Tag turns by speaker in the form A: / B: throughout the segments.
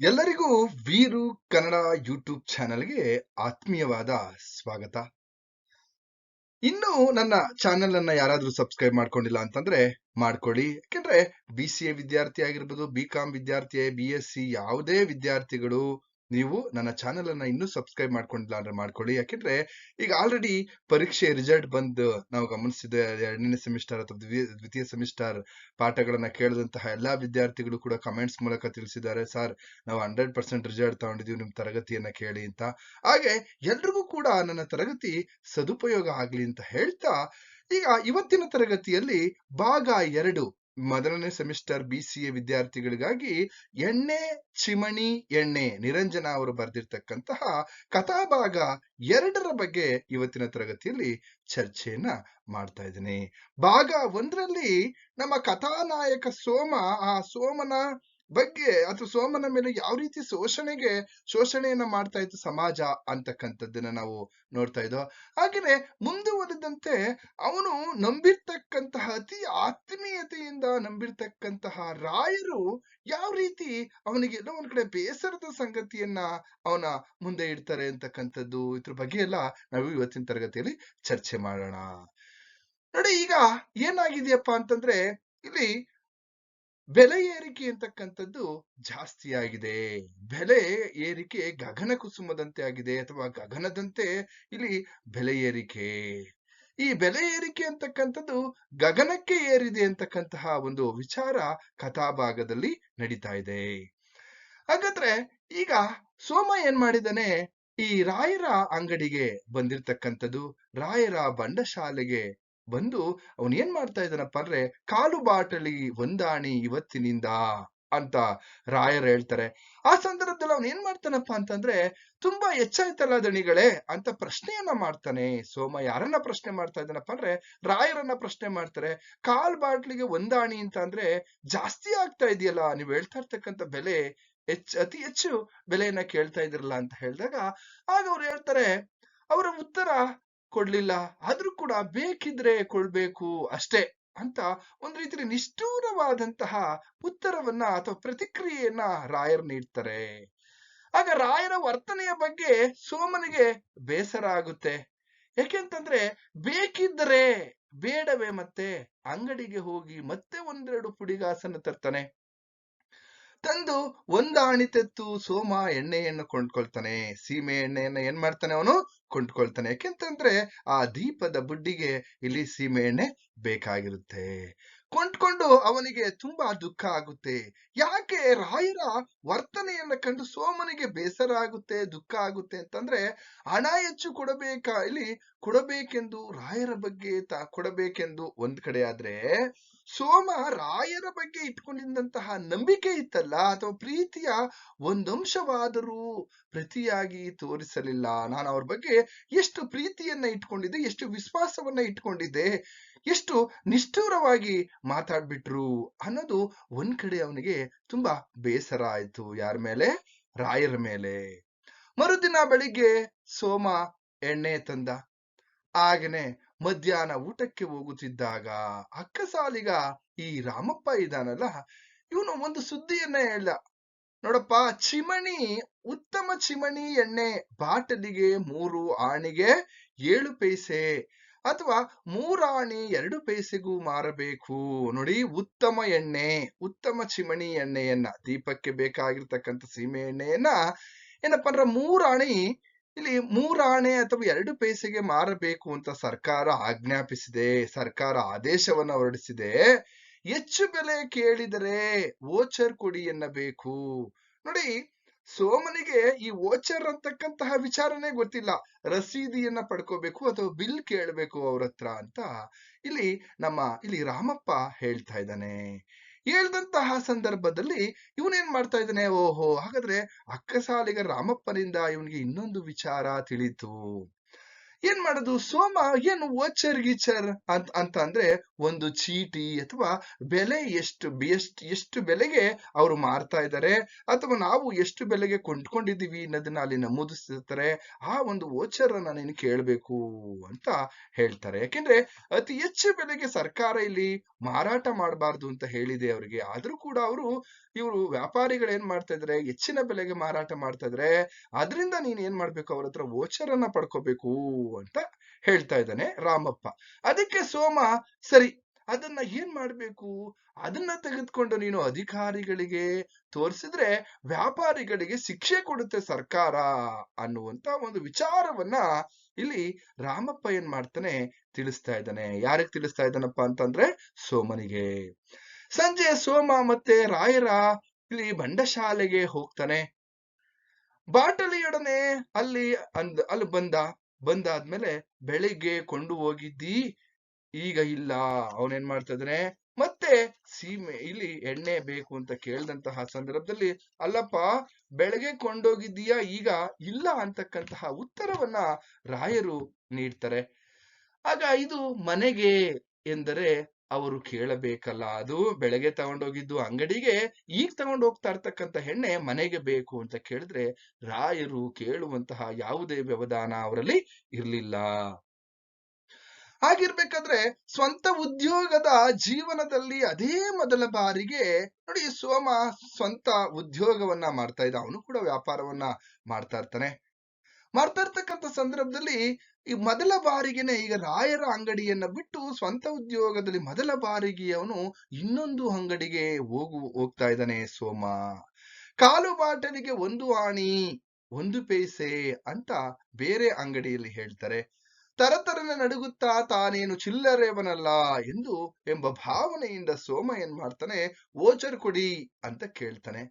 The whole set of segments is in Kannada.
A: ಎಲ್ಲರಿಗೂ ವೀರು ಕನ್ನಡ ಯೂಟ್ಯೂಬ್ ಚಾನೆಲ್ಗೆ ಆತ್ಮೀಯವಾದ ಸ್ವಾಗತ. ಇನ್ನು ನನ್ನ ಚಾನೆಲ್ ಅನ್ನ ಯಾರಾದ್ರೂ ಸಬ್ಸ್ಕ್ರೈಬ್ ಮಾಡ್ಕೊಂಡಿಲ್ಲ ಅಂತಂದ್ರೆ ಮಾಡ್ಕೊಳ್ಳಿ. ಯಾಕೆಂದ್ರೆ ಬಿ ಸಿ ಎ ವಿದ್ಯಾರ್ಥಿ ಆಗಿರ್ಬೋದು ಬಿ ಕಾಮ್ ವಿದ್ಯಾರ್ಥಿ ಬಿ ಎಸ್ ಸಿ ಯಾವುದೇ ವಿದ್ಯಾರ್ಥಿಗಳು ನೀವು ನನ್ನ ಚಾನೆಲ್ ಅನ್ನ ಇನ್ನೂ ಸಬ್ಸ್ಕ್ರೈಬ್ ಮಾಡ್ಕೊಂಡಿಲ್ಲ ಅಂದ್ರೆ ಮಾಡ್ಕೊಳ್ಳಿ. ಯಾಕೆಂದ್ರೆ ಈಗ ಆಲ್ರೆಡಿ ಪರೀಕ್ಷೆ ರಿಸಲ್ಟ್ ಬಂದು ನಾವು ಗಮನಿಸಿದ ಎರಡನೇ ಸೆಮಿಸ್ಟರ್ ಅಥವಾ ದ್ವಿ- ದ್ವಿತೀಯ ಸೆಮಿಸ್ಟರ್ ಪಾಠಗಳನ್ನ ಕೇಳಿದಂತಹ ಎಲ್ಲಾ ವಿದ್ಯಾರ್ಥಿಗಳು ಕೂಡ ಕಮೆಂಟ್ಸ್ ಮೂಲಕ ತಿಳಿಸಿದ್ದಾರೆ ಸರ್ ನಾವು ಹಂಡ್ರೆಡ್ ಪರ್ಸೆಂಟ್ ರಿಸಲ್ಟ್ ತಗೊಂಡಿದೀವಿ ನಿಮ್ ತರಗತಿಯನ್ನ ಕೇಳಿ ಅಂತ. ಹಾಗೆ ಎಲ್ರಿಗೂ ಕೂಡ ನನ್ನ ತರಗತಿ ಸದುಪಯೋಗ ಆಗ್ಲಿ ಅಂತ ಹೇಳ್ತಾ, ಈಗ ಇವತ್ತಿನ ತರಗತಿಯಲ್ಲಿ ಭಾಗ ಎರಡು ಮೊದಲನೇ ಸೆಮಿಸ್ಟರ್ ಬಿ ಸಿ ಎ ವಿದ್ಯಾರ್ಥಿಗಳಿಗಾಗಿ ಎಣ್ಣೆ, ಚಿಮಣಿ, ಎಣ್ಣೆ, ನಿರಂಜನ ಅವರು ಬರೆದಿರ್ತಕ್ಕಂತಹ ಕಥಾಭಾಗ ಎರಡರ ಬಗ್ಗೆ ಇವತ್ತಿನ ತರಗತಿಯಲ್ಲಿ ಚರ್ಚೆಯನ್ನ ಮಾಡ್ತಾ ಇದ್ದೀನಿ. ಭಾಗ ಒಂದರಲ್ಲಿ ನಮ್ಮ ಕಥಾನಾಯಕ ಸೋಮ, ಆ ಸೋಮನ ಬಗ್ಗೆ ಅಥವಾ ಸೋಮನ ಮೇಲೆ ಯಾವ ರೀತಿ ಶೋಷಣೆಗೆ, ಶೋಷಣೆಯನ್ನ ಮಾಡ್ತಾ ಇತ್ತು ಸಮಾಜ ಅಂತಕ್ಕಂಥದ್ದನ್ನ ನಾವು ನೋಡ್ತಾ ಇದ್ದೋ ಹಾಗೇನೆ ಮುಂದುವರೆದಂತೆ ಅವನು ನಂಬಿರ್ತಕ್ಕಂತಹ ಅತಿ ಆತ್ಮೀಯತೆಯಿಂದ ನಂಬಿರ್ತಕ್ಕಂತಹ ರಾಯರು ಯಾವ ರೀತಿ ಅವನಿಗೆ ಎಲ್ಲೋ ಒಂದ್ ಕಡೆ ಬೇಸರದ ಸಂಗತಿಯನ್ನ ಅವನ ಮುಂದೆ ಇಡ್ತಾರೆ ಅಂತಕ್ಕಂಥದ್ದು ಇದ್ರ ಬಗ್ಗೆ ಎಲ್ಲ ನಾವು ಇವತ್ತಿನ ತರಗತಿಯಲ್ಲಿ ಚರ್ಚೆ ಮಾಡೋಣ. ನೋಡಿ ಈಗ ಏನಾಗಿದೆಯಪ್ಪ ಅಂತಂದ್ರೆ ಇಲ್ಲಿ ಬೆಲೆ ಏರಿಕೆ ಅಂತಕ್ಕಂಥದ್ದು ಜಾಸ್ತಿ ಆಗಿದೆ. ಬೆಲೆ ಏರಿಕೆ ಗಗನ ಕುಸುಮದಂತೆ ಆಗಿದೆ ಅಥವಾ ಗಗನದಂತೆ ಇಲ್ಲಿ ಬೆಲೆ ಏರಿಕೆ. ಈ ಬೆಲೆ ಏರಿಕೆ ಅಂತಕ್ಕಂಥದ್ದು ಗಗನಕ್ಕೆ ಏರಿದೆ ಅಂತಕ್ಕಂತಹ ಒಂದು ವಿಚಾರ ಕಥಾಭಾಗದಲ್ಲಿ ನಡೀತಾ ಇದೆ. ಹಾಗಾದ್ರೆ ಈಗ ಸೋಮ ಏನ್ ಮಾಡಿದಾನೆ ಈ ರಾಯರ ಅಂಗಡಿಗೆ ಬಂದಿರ್ತಕ್ಕಂಥದ್ದು, ರಾಯರ ಬಂಡಶಾಲೆಗೆ ಬಂದು ಅವನು ಏನ್ ಮಾಡ್ತಾ ಇದ್ದಾನಪ್ಪ ಅಂದ್ರೆ, ಕಾಲು ಬಾಟಲಿ ಒಂದಾಣಿ ಇವತ್ತಿನಿಂದ ಅಂತ ರಾಯರು ಹೇಳ್ತಾರೆ. ಆ ಸಂದರ್ಭದಲ್ಲಿ ಅವನು ಏನ್ ಮಾಡ್ತಾನಪ್ಪ ಅಂತಂದ್ರೆ, ತುಂಬಾ ಹೆಚ್ಚಾಯ್ತಲ್ಲ ದಣಿಗಳೇ ಅಂತ ಪ್ರಶ್ನೆಯನ್ನ ಮಾಡ್ತಾನೆ. ಸೋಮ ಯಾರನ್ನ ಪ್ರಶ್ನೆ ಮಾಡ್ತಾ ಇದ್ದಾನಪ್ಪ ಅಂದ್ರೆ, ರಾಯರನ್ನ ಪ್ರಶ್ನೆ ಮಾಡ್ತಾರೆ. ಕಾಲ್ ಬಾಟ್ಲಿಗೆ ಒಂದಾಣಿ ಅಂತ ಅಂದ್ರೆ ಜಾಸ್ತಿ ಆಗ್ತಾ ಇದೆಯಲ್ಲ, ನೀವು ಹೇಳ್ತಾ ಇರ್ತಕ್ಕಂತ ಬೆಲೆ ಹೆಚ್ಚ್, ಅತಿ ಹೆಚ್ಚು ಬೆಲೆಯನ್ನ ಕೇಳ್ತಾ ಇದಿರಲ್ಲ ಅಂತ ಹೇಳಿದಾಗ, ಆಗ ಅವ್ರು ಹೇಳ್ತಾರೆ, ಅವರ ಉತ್ತರ ಕೊಡ್ಲಿಲ್ಲ. ಆದ್ರೂ ಕೂಡ ಬೇಕಿದ್ರೆ ಕೊಡ್ಬೇಕು ಅಷ್ಟೇ ಅಂತ ಒಂದ್ ರೀತಿಯಲ್ಲಿ ನಿಷ್ಠೂರವಾದಂತಹ ಉತ್ತರವನ್ನ ಅಥವಾ ಪ್ರತಿಕ್ರಿಯೆಯನ್ನ ರಾಯರ್ ನೀಡ್ತಾರೆ. ಆಗ ರಾಯರ ವರ್ತನೆಯ ಬಗ್ಗೆ ಸೋಮನಿಗೆ ಬೇಸರ ಆಗುತ್ತೆ. ಯಾಕೆಂತಂದ್ರೆ ಬೇಕಿದ್ರೆ ಬೇಡವೇ ಮತ್ತೆ ಅಂಗಡಿಗೆ ಹೋಗಿ ಮತ್ತೆ ಒಂದೆರಡು ಪುಡಿಗಾಸನ್ನು ತರ್ತಾನೆ. ತಂದು ಒಂದಾಣಿ ತೆತ್ತು ಸೋಮ ಎಣ್ಣೆಯನ್ನು ಕೊಂಡ್ಕೊಳ್ತಾನೆ. ಸೀಮೆ ಎಣ್ಣೆಯನ್ನ ಏನ್ ಮಾಡ್ತಾನೆ ಅವನು? ಕೊಂಡ್ಕೊಳ್ತಾನೆ. ಯಾಕೆಂತಂದ್ರೆ ಆ ದೀಪದ ಬುಡ್ಡಿಗೆ ಇಲ್ಲಿ ಸೀಮೆ ಎಣ್ಣೆ ಬೇಕಾಗಿರುತ್ತೆ. ಕೊಂಡ್ಕೊಂಡು ಅವನಿಗೆ ತುಂಬಾ ದುಃಖ ಆಗುತ್ತೆ. ಯಾಕೆ ರಾಯರ ವರ್ತನೆಯನ್ನ ಕಂಡು ಸೋಮನಿಗೆ ಬೇಸರ ಆಗುತ್ತೆ, ದುಃಖ ಆಗುತ್ತೆ ಅಂತಂದ್ರೆ ಹಣ ಹೆಚ್ಚು ಕೊಡಬೇಕಾ, ಇಲ್ಲಿ ಕೊಡಬೇಕೆಂದು ರಾಯರ ಬಗ್ಗೆ ತ ಕೊಡಬೇಕೆಂದು ಒಂದ್ ಕಡೆ ಆದ್ರೆ ಸೋಮ ರಾಯರ ಬಗ್ಗೆ ಇಟ್ಕೊಂಡಿದ್ದಂತಹ ನಂಬಿಕೆ ಇತ್ತಲ್ಲ ಅಥವಾ ಪ್ರೀತಿಯ ಒಂದಂಶವಾದರೂ ಪ್ರತಿಯಾಗಿ ತೋರಿಸಲಿಲ್ಲ? ನಾನು ಅವ್ರ ಬಗ್ಗೆ ಎಷ್ಟು ಪ್ರೀತಿಯನ್ನ ಇಟ್ಕೊಂಡಿದ್ದೆ, ಎಷ್ಟು ವಿಶ್ವಾಸವನ್ನ ಇಟ್ಕೊಂಡಿದ್ದೆ, ಎಷ್ಟು ನಿಷ್ಠೂರವಾಗಿ ಮಾತಾಡ್ಬಿಟ್ರು ಅನ್ನೋದು ಒಂದ್ ಕಡೆ ಅವನಿಗೆ ತುಂಬಾ ಬೇಸರ ಆಯ್ತು. ಯಾರ ಮೇಲೆ? ರಾಯರ ಮೇಲೆ. ಮರುದಿನ ಬೆಳಿಗ್ಗೆ ಸೋಮ ಎಣ್ಣೆ ತಂದ. ಆಗನೆ ಮಧ್ಯಾಹ್ನ ಊಟಕ್ಕೆ ಹೋಗುತ್ತಿದ್ದಾಗ ಅಕ್ಕ ಸಾಲಿಗ ಈ ರಾಮಪ್ಪ ಇದಾನಲ್ಲ ಇವನು ಒಂದು ಸುದ್ದಿಯನ್ನ ಹೇಳ. ನೋಡಪ್ಪ, ಚಿಮಣಿ, ಉತ್ತಮ ಚಿಮಣಿ ಎಣ್ಣೆ ಬಾಟಲಿಗೆ ಮೂರು ಆಣಿಗೆ ಏಳು ಪೈಸೆ ಅಥವಾ ಮೂರಾಣಿ ಎರಡು ಪೈಸೆಗೂ ಮಾರಬೇಕು. ನೋಡಿ, ಉತ್ತಮ ಎಣ್ಣೆ, ಉತ್ತಮ ಚಿಮಣಿ ಎಣ್ಣೆಯನ್ನ ದೀಪಕ್ಕೆ ಬೇಕಾಗಿರ್ತಕ್ಕಂಥ ಸೀಮೆ ಎಣ್ಣೆಯನ್ನ ಏನಪ್ಪಾ ಅಂದ್ರೆ ಮೂರಾಣಿ ಇಲ್ಲಿ ಮೂರಾಣೆ ಅಥವಾ ಎರಡು ಪೈಸೆಗೆ ಮಾರಬೇಕು ಅಂತ ಸರ್ಕಾರ ಆಜ್ಞಾಪಿಸಿದೆ, ಸರ್ಕಾರ ಆದೇಶವನ್ನ ಹೊರಡಿಸಿದೆ. ಹೆಚ್ಚು ಬೆಲೆ ಕೇಳಿದರೆ ವೋಚರ್ ಕೊಡಿ ಎನ್ನಬೇಕು. ನೋಡಿ, ಸೋಮನಿಗೆ ಈ ವೋಚರ್ ಅಂತಕ್ಕಂತಹ ವಿಚಾರನೇ ಗೊತ್ತಿಲ್ಲ. ರಸೀದಿಯನ್ನ ಪಡ್ಕೋಬೇಕು ಅಥವಾ ಬಿಲ್ ಕೇಳಬೇಕು ಅವ್ರ ಹತ್ರ ಅಂತ. ಇಲ್ಲಿ ನಮ್ಮ, ಇಲ್ಲಿ ರಾಮಪ್ಪ ಹೇಳ್ತಾ ಇದ್ದಾನೆ. ಹೇಳ್ದಂತಹ ಸಂದರ್ಭದಲ್ಲಿ ಇವನೇನ್ ಮಾಡ್ತಾ ಇದ್ದಾನೆ? ಓಹೋ ಹಾಗಾದ್ರೆ ಅಕ್ಕಸಾಲಿಗ ರಾಮಪ್ಪನಿಂದ ಇವನಿಗೆ ಇನ್ನೊಂದು ವಿಚಾರ ತಿಳಿತು. ಏನ್ ಮಾಡೋದು? ಸೋಮ ಏನು ವೋಚರ್ ಗೀಚರ್ ಅಂತ ಅಂತ ಅಂದ್ರೆ ಒಂದು ಚೀಟಿ ಅಥವಾ ಬೆಲೆ ಎಷ್ಟು ಎಷ್ಟು ಎಷ್ಟು ಬೆಲೆಗೆ ಅವರು ಮಾರ್ತಾ ಇದ್ದಾರೆ ಅಥವಾ ನಾವು ಎಷ್ಟು ಬೆಲೆಗೆ ಕೊಂಡ್ಕೊಂಡಿದ್ದೀವಿ ಅನ್ನೋದನ್ನ ಅಲ್ಲಿ ನಮೂದಿಸಿರ್ತಾರೆ ಆ ಒಂದು ವೋಚರ್ ಅನ್ನ ನೀನು ಕೇಳ್ಬೇಕು ಅಂತ ಹೇಳ್ತಾರೆ. ಯಾಕೆಂದ್ರೆ ಅತಿ ಹೆಚ್ಚು ಬೆಲೆಗೆ ಸರ್ಕಾರ ಇಲ್ಲಿ ಮಾರಾಟ ಮಾಡಬಾರ್ದು ಅಂತ ಹೇಳಿದೆ ಅವರಿಗೆ. ಆದ್ರೂ ಕೂಡ ಅವರು, ಇವರು ವ್ಯಾಪಾರಿಗಳು ಏನ್ ಮಾಡ್ತಾ ಇದ್ರೆ? ಹೆಚ್ಚಿನ ಬೆಲೆಗೆ ಮಾರಾಟ ಮಾಡ್ತಾ ಇದ್ರೆ. ಅದರಿಂದ ನೀನ್ ಏನ್ ಮಾಡ್ಬೇಕು? ಅವ್ರ ಹತ್ರ ವೋಚರ್ ಅನ್ನ ಪಡ್ಕೋಬೇಕು ಅಂತ ಹೇಳ್ತಾ ಇದ್ದಾನೆ ರಾಮಪ್ಪ. ಅದಕ್ಕೆ ಸೋಮ, ಸರಿ, ಅದನ್ನ ಏನ್ ಮಾಡ್ಬೇಕು? ಅದನ್ನ ತೆಗೆದುಕೊಂಡು ನೀನು ಅಧಿಕಾರಿಗಳಿಗೆ ತೋರಿಸಿದ್ರೆ ವ್ಯಾಪಾರಿಗಳಿಗೆ ಶಿಕ್ಷೆ ಕೊಡುತ್ತೆ ಸರ್ಕಾರ ಅನ್ನುವಂತ ಒಂದು ವಿಚಾರವನ್ನ ಇಲ್ಲಿ ರಾಮಪ್ಪ ಏನ್ ಮಾಡ್ತಾನೆ ತಿಳಿಸ್ತಾ ಇದ್ದಾನೆ. ಯಾರಿಗೆ ತಿಳಿಸ್ತಾ ಇದ್ದಾನಪ್ಪ ಅಂತಂದ್ರೆ ಸೋಮನಿಗೆ. ಸಂಜೆ ಸೋಮ ಮತ್ತೆ ರಾಯರ ಇಲ್ಲಿ ಬಂಡಶಾಲೆಗೆ ಹೋಗ್ತಾನೆ. ಬಾಟಲಿಯೊಡನೆ ಅಲ್ಲಿ ಅಂದ್, ಅಲ್ಲಿ ಬಂದ ಬಂದಾದ್ಮೇಲೆ ಬೆಳಿಗ್ಗೆ ಕೊಂಡು ಹೋಗಿದ್ದಿ? ಈಗ ಇಲ್ಲ. ಅವನೇನ್ ಮಾಡ್ತಾ ಮತ್ತೆ ಸೀಮೆ, ಇಲ್ಲಿ ಎಣ್ಣೆ ಬೇಕು ಅಂತ ಕೇಳ್ದಂತಹ ಸಂದರ್ಭದಲ್ಲಿ, ಅಲ್ಲಪ್ಪ, ಬೆಳಗ್ಗೆ ಕೊಂಡೋಗಿದ್ದೀಯಾ? ಈಗ ಇಲ್ಲ ಅಂತಕ್ಕಂತಹ ಉತ್ತರವನ್ನ ರಾಯರು ನೀಡ್ತಾರೆ. ಆಗ ಇದು ಮನೆಗೆ ಎಂದರೆ ಅವರು ಕೇಳಬೇಕಲ್ಲ. ಅದು ಬೆಳಗ್ಗೆ ತಗೊಂಡೋಗಿದ್ದು ಅಂಗಡಿಗೆ ಈಗ ತಗೊಂಡು ಹೋಗ್ತಾ ಇರ್ತಕ್ಕಂಥ ಹೆಣ್ಣೆ ಮನೆಗೆ ಬೇಕು ಅಂತ ಕೇಳಿದ್ರೆ ರಾಯರು ಕೇಳುವಂತಹ ಯಾವುದೇ ವ್ಯವಧಾನ ಅವರಲ್ಲಿ ಇರಲಿಲ್ಲ. ಹಾಗಿರ್ಬೇಕಾದ್ರೆ ಸ್ವಂತ ಉದ್ಯೋಗದ ಜೀವನದಲ್ಲಿ ಅದೇ ಮೊದಲ ಬಾರಿಗೆ ನೋಡಿ ಸೋಮ ಸ್ವಂತ ಉದ್ಯೋಗವನ್ನ ಮಾಡ್ತಾ ಇದ್ದ. ಅವನು ಕೂಡ ವ್ಯಾಪಾರವನ್ನ ಮಾಡ್ತಾ ಇರ್ತಾನೆ. ಮಾಡ್ತಾ ಸಂದರ್ಭದಲ್ಲಿ ಈ ಮೊದಲ ಬಾರಿಗೆನೆ ಈಗ ರಾಯರ ಅಂಗಡಿಯನ್ನ ಬಿಟ್ಟು ಸ್ವಂತ ಉದ್ಯೋಗದಲ್ಲಿ ಮೊದಲ ಬಾರಿಗೆ ಅವನು ಇನ್ನೊಂದು ಅಂಗಡಿಗೆ ಹೋಗು, ಹೋಗ್ತಾ ಇದ್ದಾನೆ. ಸೋಮ, ಕಾಲು ಬಾಟಲಿಗೆ ಒಂದು ಆಣಿ, ಒಂದು ಪೈಸೆ ಅಂತ ಬೇರೆ ಅಂಗಡಿಯಲ್ಲಿ ಹೇಳ್ತಾರೆ. ತರತರನ ನಡುಗುತ್ತಾ ತಾನೇನು ಚಿಲ್ಲರೆವನಲ್ಲ ಎಂದು ಎಂಬ ಭಾವನೆಯಿಂದ ಸೋಮ ಏನ್ ಮಾಡ್ತಾನೆ ಓಚರ್ ಕೊಡಿ ಅಂತ ಕೇಳ್ತಾನೆ.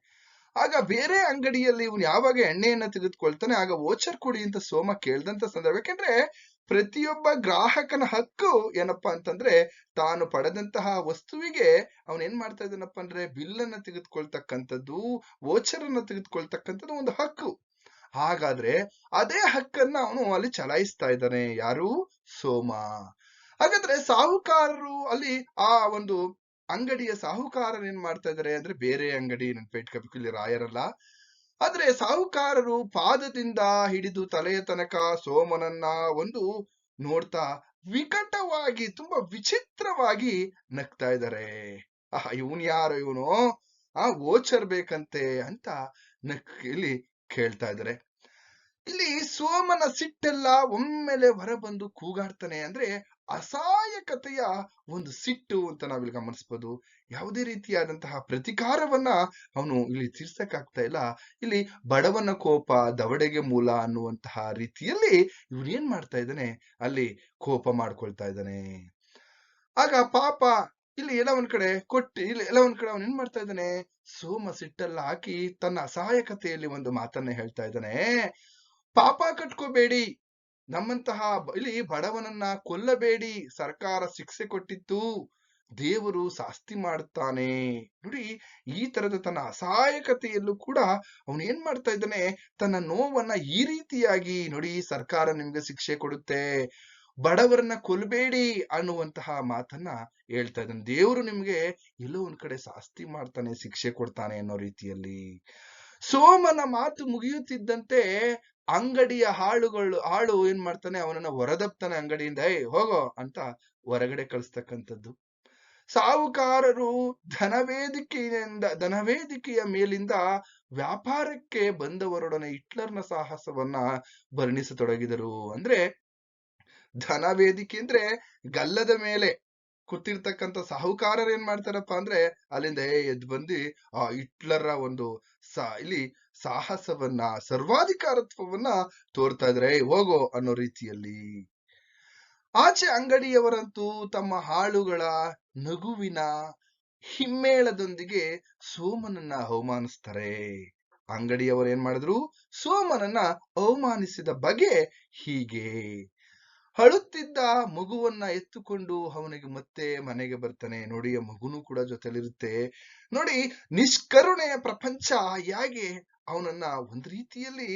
A: ಆಗ ಬೇರೆ ಅಂಗಡಿಯಲ್ಲಿ ಇವನು ಯಾವಾಗ ಎಣ್ಣೆಯನ್ನ ತೆಗೆದುಕೊಳ್ತಾನೆ, ಆಗ ವೋಚರ್ ಕೊಡಿ ಅಂತ ಸೋಮ ಕೇಳ್ದಂತ ಸಂದರ್ಭ. ಯಾಕೆಂದ್ರೆ ಪ್ರತಿಯೊಬ್ಬ ಗ್ರಾಹಕನ ಹಕ್ಕು ಏನಪ್ಪಾ ಅಂತಂದ್ರೆ ತಾನು ಪಡೆದಂತಹ ವಸ್ತುವಿಗೆ ಅವನ್ ಏನ್ ಮಾಡ್ತಾ ಇದ್ದಾನಪ್ಪ ಅಂದ್ರೆ ಬಿಲ್ ಅನ್ನ ತೆಗೆದುಕೊಳ್ತಕ್ಕಂಥದ್ದು ವೋಚರ್ ಅನ್ನ ತೆಗೆದುಕೊಳ್ತಕ್ಕಂಥದ್ದು ಒಂದು ಹಕ್ಕು. ಹಾಗಾದ್ರೆ ಅದೇ ಹಕ್ಕನ್ನ ಅವನು ಅಲ್ಲಿ ಚಲಾಯಿಸ್ತಾ ಇದ್ದಾನೆ. ಯಾರು? ಸೋಮ. ಹಾಗಾದ್ರೆ ಸಾಹುಕಾರರು ಅಲ್ಲಿ ಆ ಒಂದು ಅಂಗಡಿಯ ಸಾಹುಕಾರ ಏನ್ ಮಾಡ್ತಾ ಇದಾರೆ ಅಂದ್ರೆ ಬೇರೆ ಅಂಗಡಿ ನೆನ್ಪಿಟ್ಕೋಬೇಕು ಇಲ್ಲಿ ರಾಯರಲ್ಲ. ಆದ್ರೆ ಸಾಹುಕಾರರು ಪಾದದಿಂದ ಹಿಡಿದು ತಲೆಯ ತನಕ ಸೋಮನನ್ನ ಒಂದು ನೋಡ್ತಾ ವಿಕಟವಾಗಿ, ತುಂಬಾ ವಿಚಿತ್ರವಾಗಿ ನಗ್ತಾ ಇದ್ದಾರೆ ಆಹ್, ಇವನ್ ಯಾರು ಇವನು? ಆ ಓಚರ್ ಬೇಕಂತೆ ಅಂತ ನಕ್, ಇಲ್ಲಿ ಕೇಳ್ತಾ ಇದ್ದಾರೆ ಇಲ್ಲಿ ಸೋಮನ ಸಿಟ್ಟೆಲ್ಲ ಒಮ್ಮೆಲೆ ಹೊರಬಂದು ಕೂಗಾಡ್ತಾನೆ ಅಂದ್ರೆ ಅಸಹಾಯಕತೆಯ ಒಂದು ಸಿಟ್ಟು ಅಂತ ನಾವಿಲ್ಲಿ ಗಮನಿಸಬಹುದು ಯಾವುದೇ ರೀತಿಯಾದಂತಹ ಪ್ರತಿಕಾರವನ್ನ ಅವನು ಇಲ್ಲಿ ತೀರ್ಸಕ್ಕಾಗ್ತಾ ಇಲ್ಲ. ಇಲ್ಲಿ ಬಡವನ ಕೋಪ, ದವಡೆಗೆ ಮೂಲ ಅನ್ನುವಂತಹ ರೀತಿಯಲ್ಲಿ ಇವನು ಏನ್ ಮಾಡ್ತಾ ಇದ್ದಾನೆ? ಅಲ್ಲಿ ಕೋಪ ಮಾಡ್ಕೊಳ್ತಾ ಇದ್ದಾನೆ. ಆಗ ಪಾಪ ಇಲ್ಲಿ ಎಲ್ಲ ಒಂದ್ ಕಡೆ ಕೊಟ್ಟು, ಇಲ್ಲಿ ಎಲ್ಲ ಒಂದ್ ಕಡೆ ಅವನು ಏನ್ ಮಾಡ್ತಾ ಇದ್ದಾನೆ? ಸೋಮ ಸಿಟ್ಟೆಲ್ಲ ಹಾಕಿ ತನ್ನ ಅಸಹಾಯಕತೆಯಲ್ಲಿ ಒಂದು ಮಾತನ್ನ ಹೇಳ್ತಾ ಇದ್ದಾನೆ. ಪಾಪ ಕಟ್ಕೋಬೇಡಿ. ನಮ್ಮಂತಹ ಇಲ್ಲಿ ಬಡವನನ್ನ ಕೊಲ್ಲಬೇಡಿ, ಸರ್ಕಾರ ಶಿಕ್ಷೆ ಕೊಟ್ಟಿತ್ತು ದೇವರು ಶಾಸ್ತಿ ಮಾಡುತ್ತಾನೆ ನೋಡಿ, ಈ ತರದ ತನ್ನ ಅಸಹಾಯಕತೆಯಲ್ಲೂ ಕೂಡ ಅವನು ಏನ್ ಮಾಡ್ತಾ ಇದ್ದಾನೆ, ತನ್ನ ನೋವನ್ನ ಈ ರೀತಿಯಾಗಿ ನೋಡಿ ಸರ್ಕಾರ ನಿಮ್ಗೆ ಶಿಕ್ಷೆ ಕೊಡುತ್ತೆ. ಬಡವರನ್ನ ಕೊಲ್ಬೇಡಿ ಅನ್ನುವಂತಹ ಮಾತನ್ನ ಹೇಳ್ತಾ ಇದ್ದಾನೆ. ದೇವರು ನಿಮ್ಗೆ ಎಲ್ಲೋ ಒಂದ್ ಕಡೆ ಶಾಸ್ತಿ ಮಾಡ್ತಾನೆ, ಶಿಕ್ಷೆ ಕೊಡ್ತಾನೆ ಅನ್ನೋ ರೀತಿಯಲ್ಲಿ. ಸೋಮನ ಮಾತು ಮುಗಿಯುತ್ತಿದ್ದಂತೆ ಅಂಗಡಿಯ ಹಾಳುಗಳು, ಹಾಳು ಏನ್ ಮಾಡ್ತಾನೆ? ಅವನನ್ನ ಹೊರದಪ್ತಾನೆ ಅಂಗಡಿಯಿಂದ ಏ ಹೋಗೋ ಅಂತ ಹೊರಗಡೆ ಕಳಿಸ್ತಕ್ಕಂಥದ್ದು. ಸಾಹುಕಾರರು ಧನವೇದಿಕೆಯಿಂದ, ಧನವೇದಿಕೆಯ ಮೇಲಿಂದ ವ್ಯಾಪಾರಕ್ಕೆ ಬಂದವರೊಡನೆ ಹಿಟ್ಲರ್ನ ಸಾಹಸವನ್ನ ವರ್ಣಿಸತೊಡಗಿದರು. ಅಂದ್ರೆ ಧನವೇದಿಕೆ ಅಂದ್ರೆ ಗಲ್ಲದ ಮೇಲೆ ಕೂತಿರ್ತಕ್ಕಂಥ ಸಾಹುಕಾರರು ಏನ್ ಮಾಡ್ತಾರಪ್ಪ ಅಂದ್ರೆ ಅಲ್ಲಿಂದ ಏ ಎದ್ದು ಬಂದು ಆ ಹಿಟ್ಲರ ಒಂದು ಸ, ಇಲ್ಲಿ ಸಾಹಸವನ್ನ, ಸರ್ವಾಧಿಕಾರತ್ವವನ್ನ ತೋರ್ತಾ ಇದ್ರೆ ಹೋಗೋ ಅನ್ನೋ ರೀತಿಯಲ್ಲಿ. ಆಚೆ ಅಂಗಡಿಯವರಂತೂ ತಮ್ಮ ಹಾಳುಗಳ ನಗುವಿನ ಹಿಮ್ಮೇಳದೊಂದಿಗೆ ಸೋಮನನ್ನ ಅವಮಾನಿಸ್ತಾರೆ. ಅಂಗಡಿಯವರು ಏನ್ ಮಾಡಿದ್ರು? ಸೋಮನನ್ನ ಅವಮಾನಿಸಿದ ಬಗೆ ಹೀಗೆ ಅಳುತ್ತಿದ್ದ ಮಗುವನ್ನ ಎತ್ತುಕೊಂಡು ಅವನಿಗೆ ಮತ್ತೆ ಮನೆಗೆ ಬರ್ತಾನೆ. ನೋಡಿ ಆ ಮಗುನು ಕೂಡ ಜೊತೆಲಿರುತ್ತೆ. ನೋಡಿ, ನಿಷ್ಕರುಣೆಯ ಪ್ರಪಂಚ ಹೇಗೆ ಅವನನ್ನ ಒಂದ್ ರೀತಿಯಲ್ಲಿ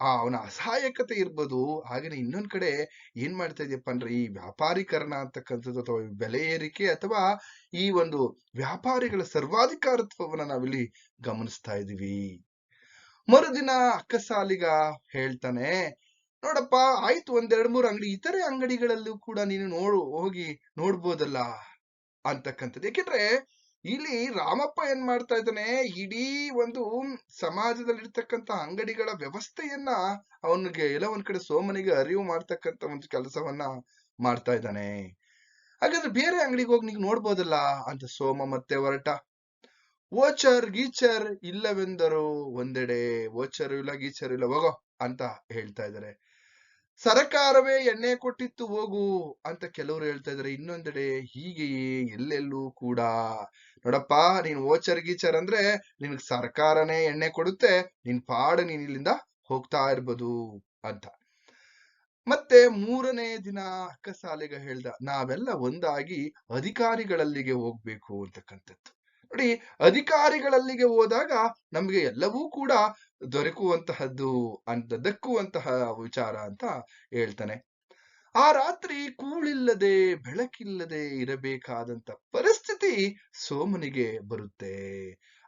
A: ಆ ಅವನ ಅಸಹಾಯಕತೆ ಇರ್ಬೋದು. ಹಾಗೇನೆ ಇನ್ನೊಂದ್ ಕಡೆ ಏನ್ ಮಾಡ್ತಾ ಇದೆಯಪ್ಪ ಅಂದ್ರೆ ಈ ವ್ಯಾಪಾರೀಕರಣ ಅಂತಕ್ಕಂಥದ್ದು ಅಥವಾ ಬೆಲೆ ಏರಿಕೆ ಅಥವಾ ಈ ಒಂದು ವ್ಯಾಪಾರಿಗಳ ಸರ್ವಾಧಿಕಾರತ್ವವನ್ನ ನಾವಿಲ್ಲಿ ಗಮನಿಸ್ತಾ ಇದೀವಿ ಮರುದಿನ ಅಕ್ಕಸಾಲಿಗ ಹೇಳ್ತಾನೆ, ನೋಡಪ್ಪ, ಆಯ್ತು ಒಂದೆರಡ್ ಮೂರು ಅಂಗಡಿ, ಇತರೆ ಅಂಗಡಿಗಳಲ್ಲೂ ಕೂಡ ನೀನು ನೋಡು, ಹೋಗಿ ನೋಡ್ಬೋದಲ್ಲ? ಅಂತಕ್ಕಂಥದ್ದು. ಯಾಕೆಂದ್ರೆ ಇಲ್ಲಿ ರಾಮಪ್ಪ ಏನ್ ಮಾಡ್ತಾ ಇದ್ದಾನೆ? ಇಡೀ ಒಂದು ಸಮಾಜದಲ್ಲಿರ್ತಕ್ಕಂಥ ಅಂಗಡಿಗಳ ವ್ಯವಸ್ಥೆಯನ್ನ ಅವನಿಗೆ, ಎಲ್ಲ ಒಂದ್ ಕಡೆ ಸೋಮನಿಗೆ ಅರಿವು ಮಾಡ್ತಕ್ಕಂತ ಒಂದು ಕೆಲಸವನ್ನ ಮಾಡ್ತಾ ಇದ್ದಾನೆ. ಹಾಗಾದ್ರೆ ಬೇರೆ ಅಂಗಡಿಗೆ ಹೋಗಿ ನೀವು ನೋಡ್ಬೋದಲ್ಲ, ಅಂತ ಸೋಮ ಮತ್ತೆ ಹೊರಟ. ಓಚರ್ ಗೀಚರ್ ಇಲ್ಲವೆಂದರು ಒಂದೆಡೆ ಓಚರ್ ಇಲ್ಲ, ಗೀಚರ್ ಇಲ್ಲ, ಹೋಗೋ, ಅಂತ ಹೇಳ್ತಾ ಇದ್ದಾರೆ. ಸರಕಾರವೇ ಎಣ್ಣೆ ಕೊಟ್ಟಿತ್ತು, ಹೋಗು, ಅಂತ ಕೆಲವರು ಹೇಳ್ತಾ ಇದಾರೆ ಇನ್ನೊಂದೆಡೆ ಹೀಗೆಯೇ ಎಲ್ಲೆಲ್ಲೂ ಕೂಡ ನೋಡಪ್ಪ, ನೀನ್ ಓಚರ್ ಗೀಚರ್ ಅಂದ್ರೆ ನಿನ್ಗ್ ಸರ್ಕಾರನೇ ಎಣ್ಣೆ ಕೊಡುತ್ತೆ, ನಿನ್ ಪಾಡು ನೀನ್ ಇಲ್ಲಿಂದ ಹೋಗ್ತಾ ಇರ್ಬೋದು ಅಂತ. ಮತ್ತೆ ಮೂರನೇ ದಿನ ಅಕ್ಕ ಸಾಲಿಗ ಹೇಳ್ದ, ನಾವೆಲ್ಲ ಒಂದಾಗಿ ಅಧಿಕಾರಿಗಳಲ್ಲಿಗೆ ಹೋಗ್ಬೇಕು ಅಂತಕ್ಕಂಥದ್ದು. ನೋಡಿ, ಅಧಿಕಾರಿಗಳಲ್ಲಿಗೆ ಹೋದಾಗ ನಮ್ಗೆ ಎಲ್ಲವೂ ಕೂಡ ದೊರಕುವಂತಹದ್ದು ಅಂತ ದಕ್ಕುವಂತಹ ವಿಚಾರ ಅಂತ ಹೇಳ್ತಾನೆ. ಆ ರಾತ್ರಿ ಕೂಳಿಲ್ಲದೆ, ಬೆಳಕಿಲ್ಲದೆ ಇರಬೇಕಾದಂತ ಪರಿಸ್ಥಿತಿ ಸೋಮನಿಗೆ ಬರುತ್ತೆ.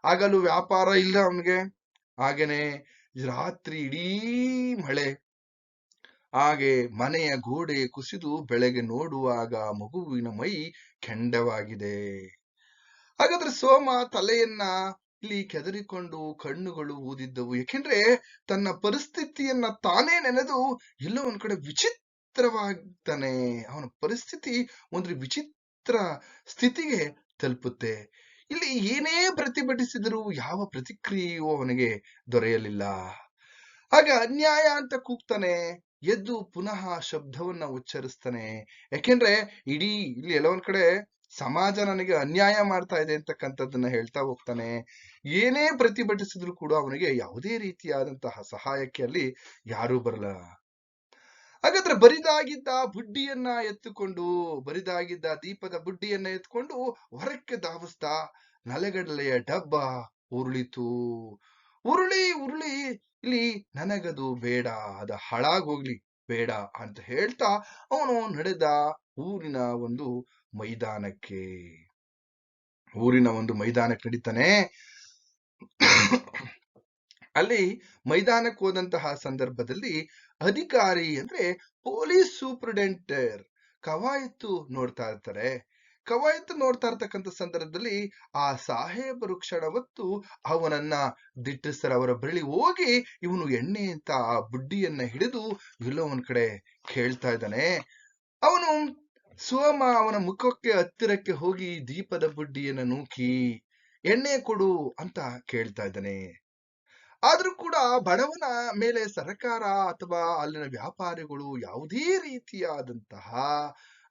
A: ಆಗಲೂ ವ್ಯಾಪಾರ ಇಲ್ಲ ಅವನಿಗೆ. ಹಾಗೇನೆ ರಾತ್ರಿ ಇಡೀ ಮಳೆ. ಹಾಗೆ ಮನೆಯ ಗೋಡೆ ಕುಸಿದು ಬೆಳಗ್ಗೆ ನೋಡುವಾಗ ಮಗುವಿನ ಮೈ ಕೆಂಡವಾಗಿದೆ. ಹಾಗಾದ್ರೆ ಸೋಮ ತಲೆಯನ್ನ ಇಲ್ಲಿ ಕೆದರಿಕೊಂಡು ಕಣ್ಣುಗಳು ಊದಿದ್ದವು. ಏಕೆಂದ್ರೆ ತನ್ನ ಪರಿಸ್ಥಿತಿಯನ್ನ ತಾನೇ ನೆನೆದು ಎಲ್ಲೋ ಒಂದ್ ಕಡೆ ವಿಚಿತ್ರವಾಗ್ತಾನೆ ಅವನ ಪರಿಸ್ಥಿತಿ ಒಂದು ವಿಚಿತ್ರ ಸ್ಥಿತಿಗೆ ತಲುಪುತ್ತೆ. ಇಲ್ಲಿ ಏನೇ ಪ್ರತಿಭಟಿಸಿದರೂ ಯಾವ ಪ್ರತಿಕ್ರಿಯೆಯೂ ಅವನಿಗೆ ದೊರೆಯಲಿಲ್ಲ. ಆಗ ಅನ್ಯಾಯ ಅಂತ ಕೂಗ್ತಾನೆ, ಎದ್ದು ಪುನಃ ಶಬ್ದವನ್ನ ಉಚ್ಚರಿಸ್ತಾನೆ. ಯಾಕೆಂದ್ರೆ ಇಡೀ ಇಲ್ಲಿ ಎಲ್ಲ ಒಂದ್ ಕಡೆ ಸಮಾಜ ನನಗೆ ಅನ್ಯಾಯ ಮಾಡ್ತಾ ಇದೆ ಅಂತಕ್ಕಂಥದ್ದನ್ನ ಹೇಳ್ತಾ ಹೋಗ್ತಾನೆ. ಏನೇ ಪ್ರತಿಭಟಿಸಿದ್ರು ಕೂಡ ಅವನಿಗೆ ಯಾವುದೇ ರೀತಿಯಾದಂತಹ ಸಹಾಯಕ್ಕೆ ಅಲ್ಲಿ ಯಾರೂ ಬರಲ್ಲ. ಹಾಗಾದ್ರೆ ಬರಿದಾಗಿದ್ದ ಬುಡ್ಡಿಯನ್ನ ಎತ್ತುಕೊಂಡು, ಬರಿದಾಗಿದ್ದ ದೀಪದ ಬುಡ್ಡಿಯನ್ನ ಎತ್ಕೊಂಡು ಹೊರಕ್ಕೆ ಧಾವಿಸ್ತಾ ನಲೆಗಡಲೆಯ ಡಬ್ಬ ಉರುಳಿತು. ಉರುಳಿ ಉರುಳಿ, ಇಲ್ಲಿ ನನಗದು ಬೇಡ, ಅದ ಹಾಳಾಗೋಗ್ಲಿ, ಬೇಡ ಅಂತ ಹೇಳ್ತಾ ಅವನು ನಡೆದ ಊರಿನ ಒಂದು ಮೈದಾನಕ್ಕೆ. ಊರಿನ ಒಂದು ಮೈದಾನಕ್ಕೆ ನಡೀತಾನೆ ಅಲ್ಲಿ ಮೈದಾನಕ್ಕೆ ಹೋದಂತಹ ಸಂದರ್ಭದಲ್ಲಿ ಅಧಿಕಾರಿ ಅಂದ್ರೆ ಪೊಲೀಸ್ ಸೂಪ್ರಿಡೆಂಟರ್. ಕವಾಯತ್ತು ನೋಡ್ತಾ ಇರ್ತಾರೆ. ಕವಾಯತ್ತು ನೋಡ್ತಾ ಇರ್ತಕ್ಕಂಥ ಸಂದರ್ಭದಲ್ಲಿ ಆ ಸಾಹೇಬರು ಕ್ಷಣ ಹೊತ್ತು ಅವನನ್ನ ದಿಟ್ಟಿಸ್ತಾರೆ ಅವರ ಬಳಿ ಹೋಗಿ ಇವನು ಎಣ್ಣೆ ಅಂತ ಆ ಬುಡ್ಡಿಯನ್ನ ಹಿಡಿದು ಎಲ್ಲೋ ಕಡೆ ಕೇಳ್ತಾ ಇದ್ದಾನೆ. ಅವನು ಸೋಮ ಅವನ ಮುಖಕ್ಕೆ ಹತ್ತಿರಕ್ಕೆ ಹೋಗಿ ದೀಪದ ಬುಡ್ಡಿಯನ್ನ ನೂಕಿ, ಎಣ್ಣೆ ಕೊಡು ಅಂತ ಕೇಳ್ತಾ ಇದ್ದಾನೆ. ಆದ್ರೂ ಕೂಡ ಬಡವನ ಮೇಲೆ ಸರ್ಕಾರ ಅಥವಾ ಅಲ್ಲಿನ ವ್ಯಾಪಾರಿಗಳು ಯಾವುದೇ ರೀತಿಯಾದಂತಹ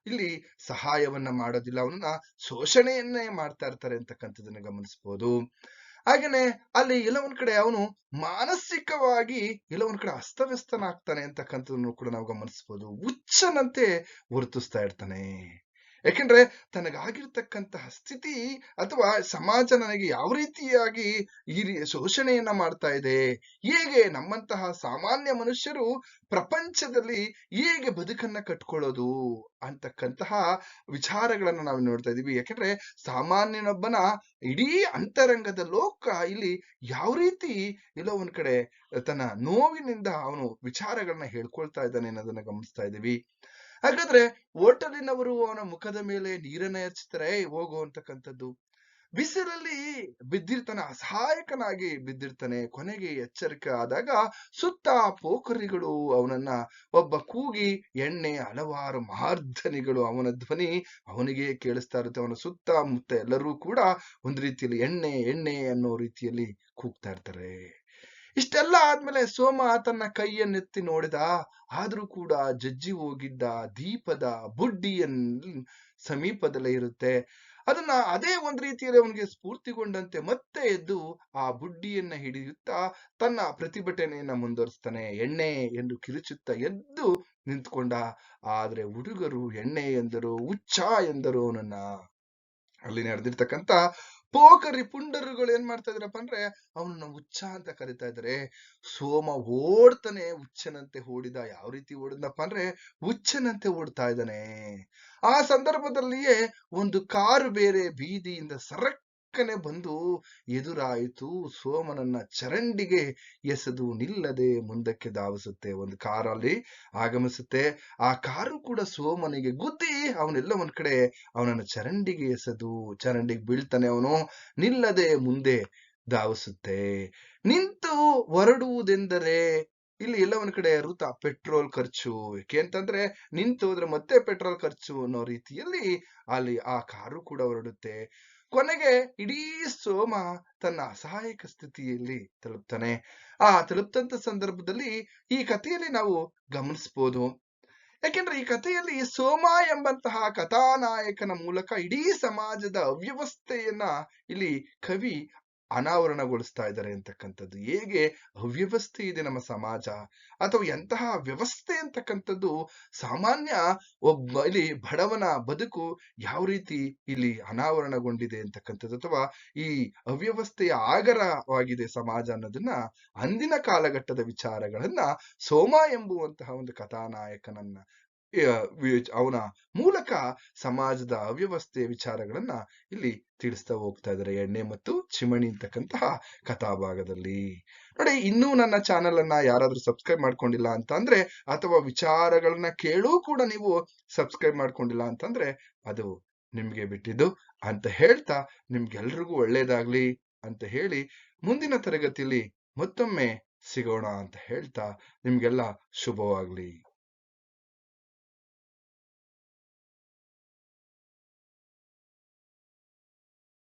A: ಇಲ್ಲಿ ಸಹಾಯವನ್ನ ಮಾಡೋದಿಲ್ಲ. ಅವನನ್ನ ಶೋಷಣೆಯನ್ನೇ ಮಾಡ್ತಾ ಇರ್ತಾರೆ ಅಂತಕ್ಕಂಥದ್ದನ್ನ ಗಮನಿಸಬಹುದು ಹಾಗೇನೆ ಅಲ್ಲಿ ಎಲ್ಲ ಕಡೆ ಅವನು ಮಾನಸಿಕವಾಗಿ ಎಲ್ಲ ಒಂದ್ ಕಡೆ ಅಸ್ತವ್ಯಸ್ತನಾಗ್ತಾನೆ ಅಂತಕ್ಕಂಥದ್ದನ್ನು ಕೂಡ ನಾವು ಗಮನಿಸಬಹುದು ಹುಚ್ಚನಂತೆ ವರ್ತಿಸ್ತಾ ಇರ್ತಾನೆ. ಯಾಕೆಂದ್ರೆ ತನಗಾಗಿರ್ತಕ್ಕಂತಹ ಸ್ಥಿತಿ ಅಥವಾ ಸಮಾಜ ನನಗೆ ಯಾವ ರೀತಿಯಾಗಿ ಈ ಶೋಷಣೆಯನ್ನ ಮಾಡ್ತಾ ಇದೆ, ಹೇಗೆ ನಮ್ಮಂತಹ ಸಾಮಾನ್ಯ ಮನುಷ್ಯರು ಪ್ರಪಂಚದಲ್ಲಿ ಹೇಗೆ ಬದುಕನ್ನ ಕಟ್ಕೊಳ್ಳೋದು ಅಂತಕ್ಕಂತಹ ವಿಚಾರಗಳನ್ನ ನಾವು ನೋಡ್ತಾ ಇದೀವಿ. ಯಾಕೆಂದ್ರೆ ಸಾಮಾನ್ಯನೊಬ್ಬನ ಇಡೀ ಅಂತರಂಗದ ಲೋಕ ಇಲ್ಲಿ ಯಾವ ರೀತಿ ಎಲ್ಲೋ ಒಂದ್ ಕಡೆ ತನ್ನ ನೋವಿನಿಂದ ಅವನು ವಿಚಾರಗಳನ್ನ ಹೇಳ್ಕೊಳ್ತಾ ಇದ್ದಾನೆ ಅನ್ನೋದನ್ನ ಗಮನಿಸ್ತಾ ಇದೀವಿ. ಹಾಗಾದ್ರೆ ಹೋಟೆಲಿನವರು ಅವನ ಮುಖದ ಮೇಲೆ ನೀರನ್ನ ಹಚ್ತಾರೆ ಹೋಗು, ಅಂತಕ್ಕಂಥದ್ದು. ಬಿಸಿಲಲ್ಲಿ ಬಿದ್ದಿರ್ತಾನೆ, ಅಸಹಾಯಕನಾಗಿ ಬಿದ್ದಿರ್ತಾನೆ, ಕೊನೆಗೆ ಎಚ್ಚರಿಕೆ ಆದಾಗ ಸುತ್ತ ಪೋಖರಿಗಳು ಅವನನ್ನ, ಒಬ್ಬ ಕೂಗಿ ಎಣ್ಣೆ, ಹಲವಾರು ಮಾರ್ಧನಿಗಳು ಅವನ ಧ್ವನಿ ಅವನಿಗೆ ಕೇಳಿಸ್ತಾ ಇರುತ್ತೆ. ಅವನ ಸುತ್ತ ಮುತ್ತ ಎಲ್ಲರೂ ಕೂಡ ಒಂದು ರೀತಿಯಲ್ಲಿ ಎಣ್ಣೆ ಎಣ್ಣೆ ಅನ್ನೋ ರೀತಿಯಲ್ಲಿ ಕೂಗ್ತಾ ಇರ್ತಾರೆ. ಇಷ್ಟೆಲ್ಲ ಆದ್ಮೇಲೆ ಸೋಮ ತನ್ನ ಕೈಯನ್ನೆತ್ತಿ ನೋಡಿದ, ಆದ್ರೂ ಕೂಡ ಜಜ್ಜಿ ಹೋಗಿದ್ದ ದೀಪದ ಬುಡ್ಡಿಯನ್ನು ಸಮೀಪದಲ್ಲೇ ಇರುತ್ತೆ. ಅದನ್ನ ಅದೇ ಒಂದ್ ರೀತಿಯಲ್ಲಿ ಅವನಿಗೆ ಸ್ಫೂರ್ತಿಗೊಂಡಂತೆ ಮತ್ತೆ ಎದ್ದು ಆ ಬುಡ್ಡಿಯನ್ನ ಹಿಡಿಯುತ್ತಾ ತನ್ನ ಪ್ರತಿಭಟನೆಯನ್ನ ಮುಂದುವರಿಸ್ತಾನೆ. ಎಣ್ಣೆ ಎಂದು ಕಿರುಚುತ್ತಾ ಎದ್ದು ನಿಂತ್ಕೊಂಡ. ಆದ್ರೆ ಹುಡುಗರು ಎಣ್ಣೆ ಎಂದರು, ಹುಚ್ಚ ಎಂದರು ಅವನನ್ನ. ಅಲ್ಲಿ ನಡೆದಿರ್ತಕ್ಕಂಥ ಪೋಖರಿ ಪುಂಡರುಗಳು ಏನ್ ಮಾಡ್ತಾ ಇದ್ರಪ್ಪ ಅಂದ್ರೆ ಅವನನ್ನ ಹುಚ್ಚ ಅಂತ ಕರಿತಾ ಇದ್ರೆ. ಸೋಮ ಓಡ್ತಾನೆ ಹುಚ್ಚನಂತೆ ಓಡಿದ, ಯಾವ ರೀತಿ ಓಡಿದಪ್ಪ ಅಂದ್ರೆ ಹುಚ್ಚನಂತೆ ಓಡ್ತಾ ಇದ್ದಾನೆ. ಆ ಸಂದರ್ಭದಲ್ಲಿಯೇ ಒಂದು ಕಾರು ಬೇರೆ ಬೀದಿಯಿಂದ ಸರಕ್ಕನೆ ಬಂದು ಎದುರಾಯಿತು. ಸೋಮನನ್ನ ಚರಂಡಿಗೆ ಎಸೆದು ನಿಲ್ಲದೆ ಮುಂದಕ್ಕೆ ಧಾವಿಸುತ್ತೆ ಒಂದು ಕಾರಲ್ಲಿ ಆಗಮಿಸುತ್ತೆ. ಆ ಕಾರು ಕೂಡ ಸೋಮನಿಗೆ ಗುದ್ದಿ ಅವನೆಲ್ಲ ಒಂದ್ ಕಡೆ ಅವನನ್ನ ಚರಂಡಿಗೆ ಎಸೆದು ಚರಂಡಿಗೆ ಬೀಳ್ತಾನೆ ಅವನು. ನಿಲ್ಲದೆ ಮುಂದೆ ಧಾವಿಸುತ್ತೆ. ನಿಂತು ಹೊರಡುವುದೆಂದರೆ ಇಲ್ಲಿ ಎಲ್ಲ ಒಂದ್ ಕಡೆ ಋತ ಪೆಟ್ರೋಲ್ ಖರ್ಚು. ಏಕೆ ಅಂತಂದ್ರೆ ನಿಂತು ಹೋದ್ರೆ ಮತ್ತೆ ಪೆಟ್ರೋಲ್ ಖರ್ಚು ಅನ್ನೋ ರೀತಿಯಲ್ಲಿ ಅಲ್ಲಿ ಆ ಕಾರು ಕೂಡ ಹೊರಡುತ್ತೆ. ಕೊನೆಗೆ ಇಡೀ ಸೋಮ ತನ್ನ ಅಸಹಾಯಕ ಸ್ಥಿತಿಯಲ್ಲಿ ತಲುಪ್ತಾನೆ. ಆ ತಲುಪ್ತಂತ ಸಂದರ್ಭದಲ್ಲಿ ಈ ಕಥೆಯಲ್ಲಿ ನಾವು ಗಮನಿಸಬಹುದು ಯಾಕೆಂದ್ರೆ ಈ ಕಥೆಯಲ್ಲಿ ಸೋಮ ಎಂಬಂತಹ ಕಥಾನಾಯಕನ ಮೂಲಕ ಇಡೀ ಸಮಾಜದ ಅವ್ಯವಸ್ಥೆಯನ್ನ ಇಲ್ಲಿ ಕವಿ ಅನಾವರಣಗೊಳಿಸ್ತಾ ಇದ್ದಾರೆ ಅಂತಕ್ಕಂಥದ್ದು. ಹೇಗೆ ಅವ್ಯವಸ್ಥೆ ಇದೆ ನಮ್ಮ ಸಮಾಜ? ಅಥವಾ ಎಂತಹ ವ್ಯವಸ್ಥೆ ಅಂತಕ್ಕಂಥದ್ದು ಸಾಮಾನ್ಯ ಒಬ್ಬ ಇಲ್ಲಿ ಬಡವನ ಬದುಕು ಯಾವ ರೀತಿ ಇಲ್ಲಿ ಅನಾವರಣಗೊಂಡಿದೆ ಅಂತಕ್ಕಂಥದ್ದು? ಅಥವಾ ಈ ಅವ್ಯವಸ್ಥೆಯ ಆಗರವಾಗಿದೆ ಸಮಾಜ ಅನ್ನೋದನ್ನ ಅಂದಿನ ಕಾಲಘಟ್ಟದ ವಿಚಾರಗಳನ್ನ ಸೋಮ ಎಂಬುವಂತಹ ಒಂದು ಕಥಾನಾಯಕನನ್ನ ಅವನ ಮೂಲಕ ಸಮಾಜದ ಅವ್ಯವಸ್ಥೆಯ ವಿಚಾರಗಳನ್ನ ಇಲ್ಲಿ ತಿಳಿಸ್ತಾ ಹೋಗ್ತಾ ಇದ್ದಾರೆ. ಎಣ್ಣೆ ಮತ್ತು ಚಿಮಣಿ ಅಂತಕ್ಕಂತಹ ಕಥಾಭಾಗದಲ್ಲಿ. ನೋಡಿ, ಇನ್ನೂ ನನ್ನ ಚಾನೆಲ್ ಅನ್ನ ಯಾರಾದ್ರೂ ಸಬ್ಸ್ಕ್ರೈಬ್ ಮಾಡ್ಕೊಂಡಿಲ್ಲ ಅಂತ ಅಂದ್ರೆ ಅಥವಾ ವಿಚಾರಗಳನ್ನ ಕೇಳೂ ಕೂಡ ನೀವು ಸಬ್ಸ್ಕ್ರೈಬ್ ಮಾಡ್ಕೊಂಡಿಲ್ಲ ಅಂತಂದ್ರೆ, ಅದು ನಿಮ್ಗೆ ಬಿಟ್ಟಿದ್ದು ಅಂತ ಹೇಳ್ತಾ ನಿಮ್ಗೆಲ್ರಿಗೂ ಒಳ್ಳೇದಾಗ್ಲಿ ಅಂತ ಹೇಳಿ ಮುಂದಿನ ತರಗತಿಯಲ್ಲಿ ಮತ್ತೊಮ್ಮೆ ಸಿಗೋಣ ಅಂತ ಹೇಳ್ತಾ ನಿಮ್ಗೆಲ್ಲ ಶುಭವಾಗ್ಲಿ.